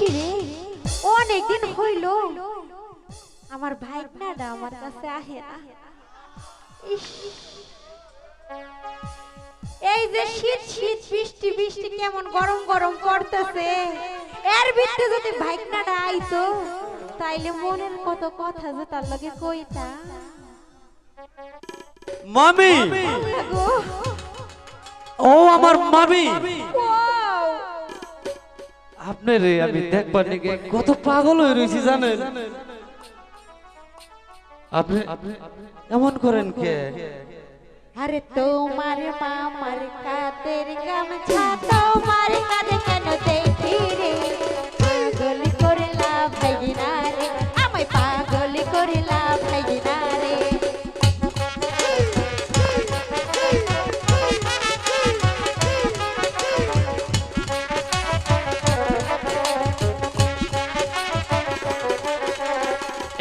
EC রে অনেকদিন হইল। আমার ভাই না আমার কাছে আহে না। এই যে শীত শীত বৃষ্টি বৃষ্টি কেমন গরম গরম পড়তেছে। এর ভিতরে যদি ভাইকনাটা আইতো তাইলে মনের কত কথা যে তার লগে কইতা মামি! ও আমার মামি! আপনি রে আমি দেখবার নাকি কত পাগল হয়ে রয়েছি জানেন? আপনি এমন করেন কে? আরে তোমার মামার কাদের গামছা, তোমার কাতে কেন দেখি রে?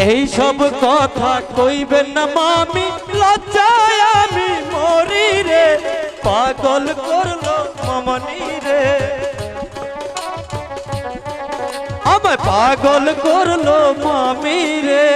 এই সব কথা কইবেন না মামি, লজ্জায় আমি মরি রে, পাগল করল মামনি রে। আমায় পাগল করল মামি রে।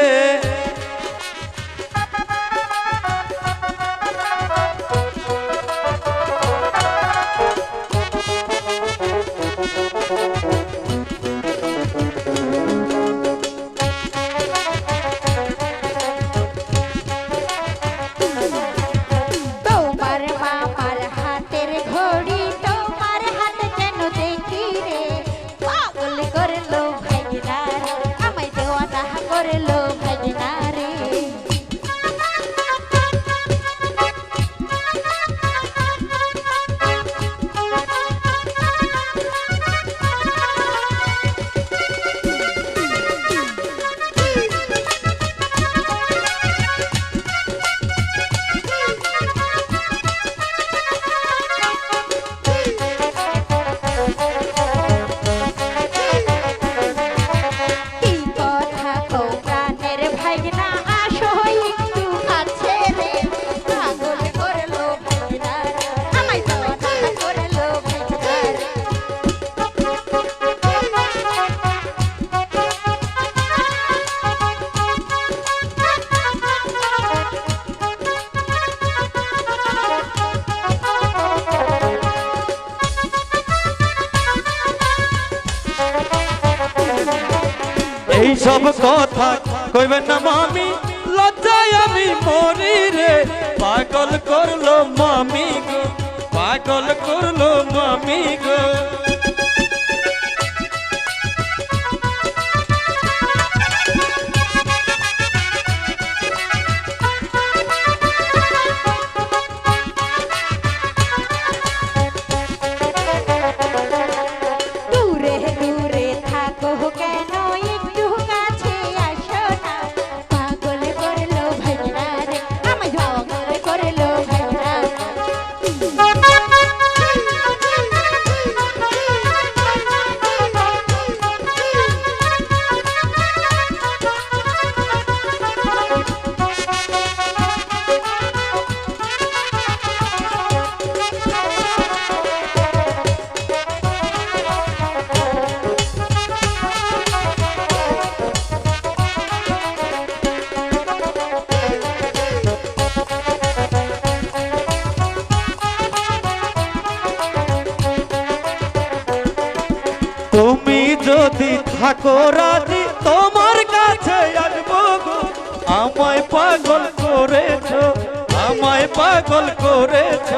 এই সব কথা কইবেন না মামি? লজ্জায় আমি মরি রে। পাগল করল মামি গো, পাগল করল মামি গো। তুমি যদি থাকো রাজি তোমার কাছে আসব আমায় পাগল করেছ আমায় পাগল করেছ।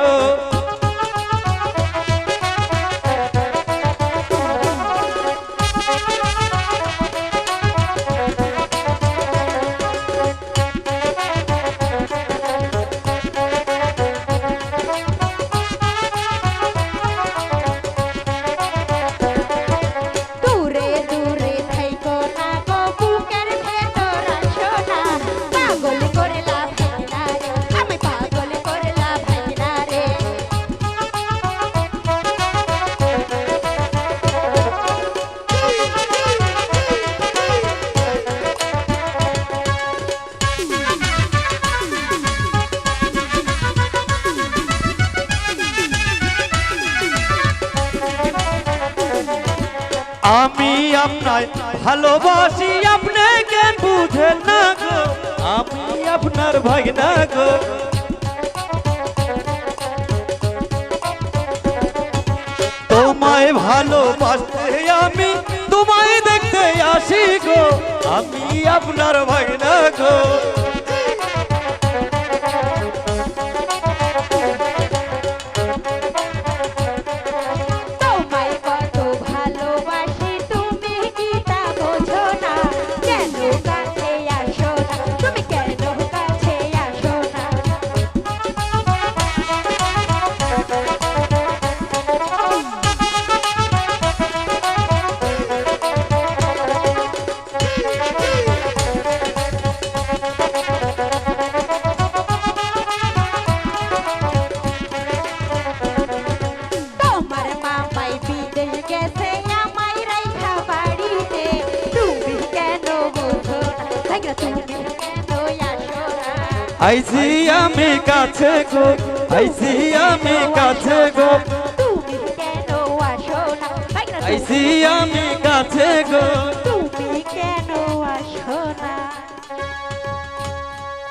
আপনায় ভালোবাসি আপনি কেন বুঝেন না গো। আমি আপনার ভাই না গো। তোমায় ভালোবাসতে আমি, তোমায় দেখতে আসি গো। আমি আপনার ভাই না গো। বিদেশ আমি কাছে গো আইসি আমি কাছে গো। আইছি আমি কাছে গো।